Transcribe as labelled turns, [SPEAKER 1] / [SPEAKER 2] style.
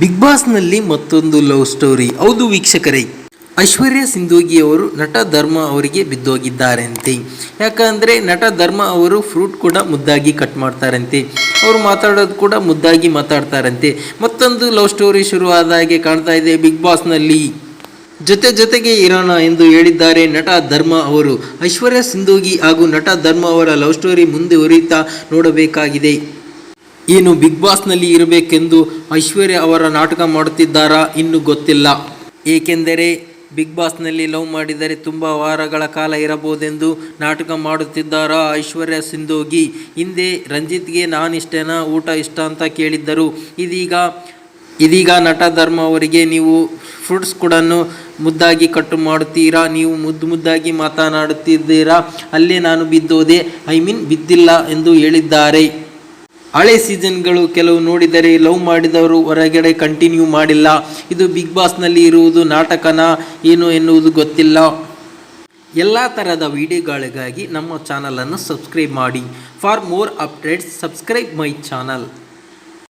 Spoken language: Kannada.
[SPEAKER 1] ಬಿಗ್ ಬಾಸ್ನಲ್ಲಿ ಮತ್ತೊಂದು ಲವ್ ಸ್ಟೋರಿ. ಹೌದು ವೀಕ್ಷಕರೇ, ಐಶ್ವರ್ಯ ಸಿಂಧೂಗಿ ಅವರು ನಟ ಧರ್ಮ ಅವರಿಗೆ ಬಿದ್ದೋಗಿದ್ದಾರಂತೆ. ಯಾಕಂದರೆ ನಟ ಧರ್ಮ ಅವರು ಫ್ರೂಟ್ ಕೂಡ ಮುದ್ದಾಗಿ ಕಟ್ ಮಾಡ್ತಾರಂತೆ. ಅವರು ಮಾತಾಡೋದು ಕೂಡ ಮುದ್ದಾಗಿ ಮಾತಾಡ್ತಾರಂತೆ. ಮತ್ತೊಂದು ಲವ್ ಸ್ಟೋರಿ ಶುರುವಾದ ಹಾಗೆ ಕಾಣ್ತಾ ಇದೆ ಬಿಗ್ ಬಾಸ್ನಲ್ಲಿ. ಜೊತೆ ಜೊತೆಗೆ ಇರೋಣ ಎಂದು ಹೇಳಿದ್ದಾರೆ ನಟ ಧರ್ಮ ಅವರು. ಐಶ್ವರ್ಯ ಸಿಂಧೂಗಿ ಹಾಗೂ ನಟ ಧರ್ಮ ಅವರ ಲವ್ ಸ್ಟೋರಿ ಮುಂದುವರಿತಾ ನೋಡಬೇಕಾಗಿದೆ. ಏನು ಬಿಗ್ ಬಾಸ್ನಲ್ಲಿ ಇರಬೇಕೆಂದು ಐಶ್ವರ್ಯ ಅವರ ನಾಟಕ ಮಾಡುತ್ತಿದ್ದಾರಾ ಇನ್ನು ಗೊತ್ತಿಲ್ಲ. ಏಕೆಂದರೆ ಬಿಗ್ ಬಾಸ್ನಲ್ಲಿ ಲವ್ ಮಾಡಿದರೆ ತುಂಬ ವಾರಗಳ ಕಾಲ ಇರಬಹುದೆಂದು ನಾಟಕ ಮಾಡುತ್ತಿದ್ದಾರಾ ಐಶ್ವರ್ಯ ಸಿಂಧೋಗಿ. ಹಿಂದೆ ರಂಜಿತ್ಗೆ ನಾನಿಷ್ಟೇನಾ, ಊಟ ಇಷ್ಟ ಅಂತ ಕೇಳಿದ್ದರು. ಇದೀಗ ಇದೀಗ ನಟ ಧರ್ಮ ಅವರಿಗೆ ನೀವು ಫ್ರೂಟ್ಸ್ ಕೂಡ ಮುದ್ದಾಗಿ ಕಟ್ಟು ಮಾಡುತ್ತೀರಾ? ನೀವು ಮುದ್ದು ಮುದ್ದಾಗಿ ಮಾತನಾಡುತ್ತಿದ್ದೀರಾ? ಅಲ್ಲೇ ನಾನು ಬಿದ್ದೋದೆ. ಐ ಮೀನ್ ಬಿದ್ದಿಲ್ಲ ಎಂದು ಹೇಳಿದ್ದಾರೆ. ಹಳೆ ಸೀಸನ್ಗಳು ಕೆಲವು ನೋಡಿದರೆ ಲವ್ ಮಾಡಿದವರು ಹೊರಗಡೆ ಕಂಟಿನ್ಯೂ ಮಾಡಿಲ್ಲ. ಇದು ಬಿಗ್ ಬಾಸ್ನಲ್ಲಿ ಇರುವುದು ನಾಟಕನ, ಏನು ಎನ್ನುವುದು ಗೊತ್ತಿಲ್ಲ. ಎಲ್ಲ ಥರದ ವಿಡಿಯೋಗಳಿಗಾಗಿ ನಮ್ಮ ಚಾನಲನ್ನು ಸಬ್ಸ್ಕ್ರೈಬ್ ಮಾಡಿ. For more updates, subscribe my channel.